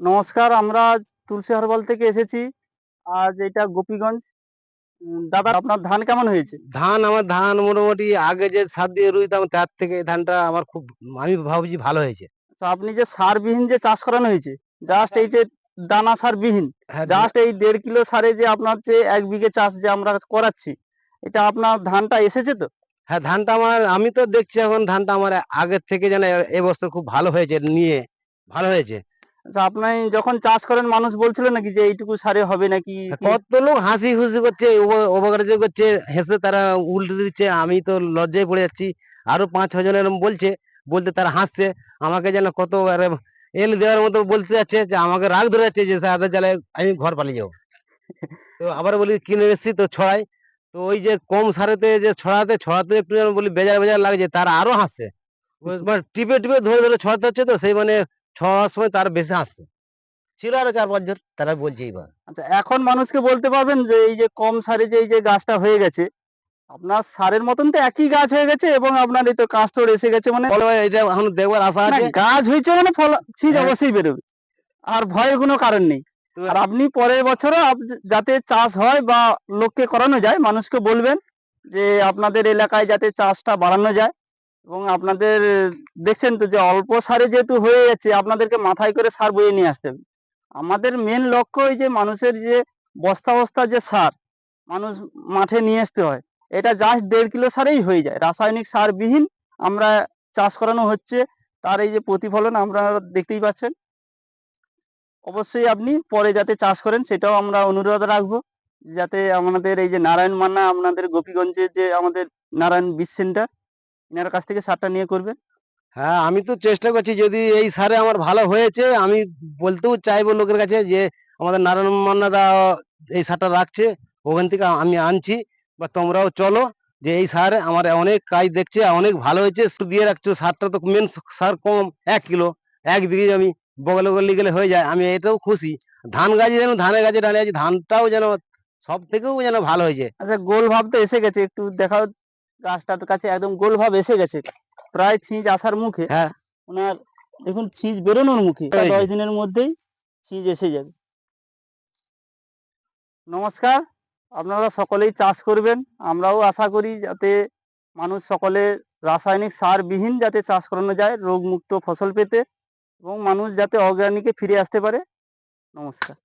নমস্কার আমরা তুলসী হারবাল থেকে এসেছি। আজ এটা গোপীগঞ্জ। দাদা আপনার ধান কেমন হয়েছে? ধান আমার ধান মোটামুটি আগে যে সার দিয়ে রুইতাম তার থেকে ধানটা আমার খুব আমি ভাবছি ভালো হয়েছে। তো আপনি যে সারবিহীন যে চাষ করানো হয়েছে জাস্ট এই যে দানা সারবিহীন হ্যাঁ জাস্ট এই দেড় কিলো সারে যে আপনার যে এক বিঘে চাষ যে আমরা করাচ্ছি এটা আপনার ধানটা এসেছে তো? হ্যাঁ ধানটা আমার আমি তো দেখছি এখন ধানটা আমার আগের থেকে যেন এবছর খুব ভালো হয়েছে নিয়ে ভালো হয়েছে। আচ্ছা আপনি যখন চাষ করেন মানুষ বলছিল নাকি যে এইটুকু সারে হবে নাকি? কত লোক হাসি খুশি করছে অবকার্য করছে হেসে তারা উল্টে দিচ্ছে আমি তো লজ্জায় পড়ে যাচ্ছি। আরও পাঁচ ছ জন এরকম বলছে বলতে তারা হাসছে আমাকে যেন কত এল দেওয়ার মতো বলতে যাচ্ছে যে আমাকে রাগ ধরে যাচ্ছে যে সাদা চালে আমি ঘর পালিয়ে যাব। তো আবার বলি কিনে এসেছি তো ছড়াই তো ওই যে কম সারেতে যে ছড়াতে ছড়াতে একটু যেন বলি বেজার বেজার লাগছে তারা আরও হাসছে। মানে টিপে টিপে ধরে ধরে ছড়াতে হচ্ছে তো সেই মানে সময় তার বেশি হাসছে ছিল আরও চার পাঁচজন তারা বলছে এইবার। আচ্ছা এখন মানুষকে বলতে পারবেন যে এই যে কম সারে যে এই যে গাছটা হয়ে গেছে আপনার সারের মতন তো একই গাছ হয়ে গেছে এবং আপনার এই তো কাস্টর এসে গেছে মানে এটা এখন দেখবার আশা আছে। গাছ হয়েছে মানে ফল শীত হ্যাঁ। অবশ্যই বেরোবে। আর ভয়ের কোনো কারণ নেই। আর আপনি পরের বছরও যাতে চাষ হয় বা লোককে করানো যায় মানুষকে বলবেন যে আপনাদের এলাকায় যাতে চাষটা বাড়ানো যায়। এবং আপনাদের, দেখছেন তো যে অল্প সারে যেহেতু হয়ে যাচ্ছে, আপনাদেরকে মাথায় করে সার বয়ে নিয়ে আসতে হবে। আমাদের মেন লক্ষ্য ওই যে মানুষের যে বস্তা বস্তা যে সার, মানুষ মাঠে নিয়ে আসতে হয়, এটা জাস্ট দেড় কিলো সারেই হয়ে যায়। রাসায়নিক সার বিহীন আমরা চাষ করানো হচ্ছে, তার এই যে প্রতিফলন আমরা দেখতেই পাচ্ছেন। অবশ্যই আপনি পরে যাতে চাষ করেন, সেটাও আমরা অনুরোধ রাখব, যাতে আমাদের এই যে নারায়ণ মান্না আপনাদের গোপীগঞ্জের যে আমাদের নারায়ণ বিশ সেন্টার এনার কাছ থেকে সারটা নিয়ে করবেন হ্যাঁ আমি তো চেষ্টা করছি যদি এই সারে আমার ভালো হয়েছে আমি বলতেও চাইব লোকের কাছে যে আমাদের নারায়ণ মান্নাদা এই সারটা রাখছে ওখান থেকে আমি আনছি বা তোমরাও চলো যে এই সার আমার অনেক কাজ দেখছে অনেক ভালো হয়েছে দিয়ে রাখছো সারটা তো মেন সার কম এক কিলো এক বিঘে আমি বগলে বগলে গেলে হয়ে যায় আমি এটাও খুশি। ধান গাছে যেন ধানের গাছে দাঁড়িয়ে আছি ধানটাও যেন সব থেকেও যেন ভালো হয়েছে। আচ্ছা গোল ভাব তো এসে গেছে একটু দেখাও গাছটার কাছে একদম গোল ভাব এসে গেছে। প্রায় ছিঁচ আসার মুখে হ্যাঁ। ওনার দেখুন ছিঁচ বেরোনোর মুখে। দশ দিনের মধ্যেই ছিঁচ এসে যাবে। নমস্কার আপনারা সকলেই চাষ করবেন। আমরাও আশা করি যাতে মানুষ সকলে রাসায়নিক সার বিহীন যাতে চাষ করানো যায় রোগমুক্ত ফসল পেতে এবং মানুষ যাতে অর্গানিকে ফিরে আসতে পারে। নমস্কার।